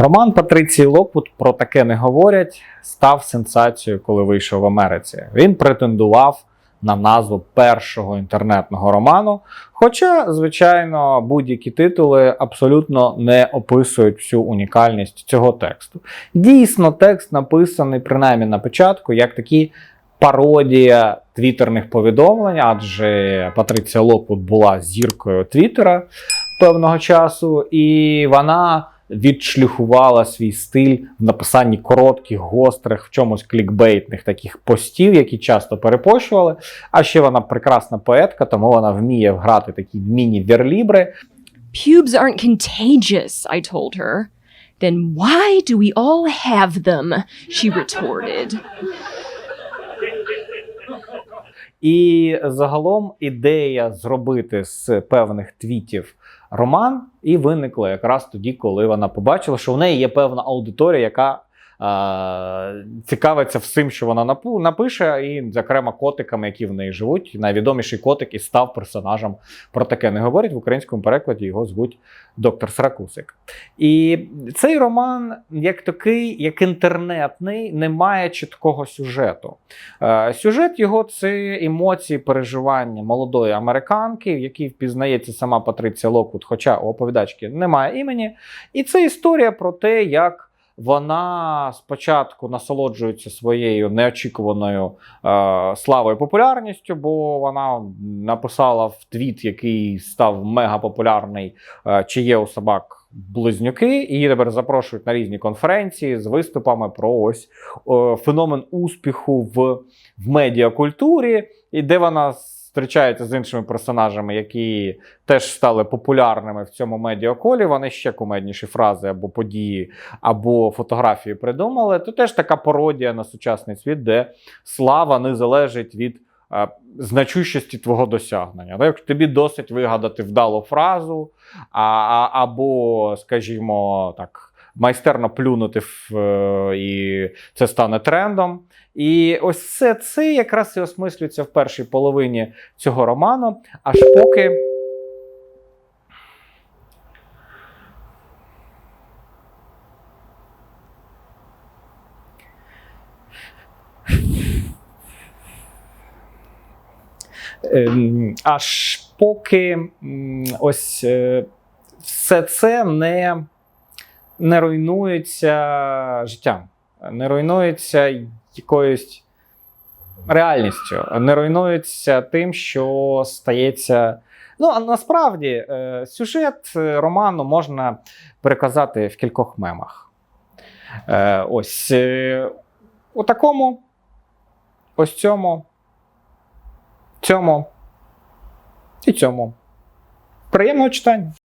Роман Патриції Локвуд про таке не говорять. Став сенсацією, коли вийшов в Америці. Він претендував на назву першого інтернетного роману. Хоча, звичайно, будь-які титули абсолютно не описують всю унікальність цього тексту. Дійсно, текст написаний принаймні на початку, як такі. Пародія твіттерних повідомлень, адже Патриція Локвуд була зіркою Твіттера певного часу, і вона відшлюхувала свій стиль в написанні коротких, гострих, в чомусь клікбейтних таких постів, які часто перепощували. А ще вона прекрасна поетка, тому вона вміє грати такі міні-верлібри. Pubes aren't contagious, I told her. Then why do we all have them? She retorted. І загалом ідея зробити з певних твітів роман і виникла якраз тоді, коли вона побачила, що в неї є певна аудиторія, яка цікавиться всім, що вона напу- напише, і, зокрема, котиками, які в неї живуть. Найвідоміший котик і став персонажем про таке не говорить. В українському перекладі його звуть доктор Сракусик. І цей роман, як такий, як інтернетний, не має чіткого сюжету. Е, Сюжет його це емоції, переживання молодої американки, в якій впізнається сама Патриція Локвуд, хоча у оповідачки немає імені. І це історія про те, як. Вона спочатку насолоджується своєю неочікуваною е, славою популярністю, бо вона написала в твіт, який став мегапопулярний, е, чи є у собак близнюки, і її тепер запрошують на різні конференції з виступами про ось е, феномен успіху в, в медіакультурі, і де вона зустрічається з іншими персонажами, які теж стали популярними в цьому медіаколі. Вони ще кумедніші фрази або події, або фотографії придумали. То теж така пародія на сучасний світ, де слава не залежить від. е, Значущості твого досягнення. Так, тобі досить вигадати вдалу фразу, а, а, або, скажімо так, майстерно плюнути в, е, і це стане трендом. І ось все це якраз і осмислюється в першій половині цього роману, аж поки. Ем, Аж поки ось е, все це не, не руйнується життям, не руйнується якоюсь реальністю, не руйнується тим, що стається. Ну, а насправді е, сюжет роману можна переказати в кількох мемах. Е, Ось е, у такому, ось цьому, цьому і цьому. Приємного читання.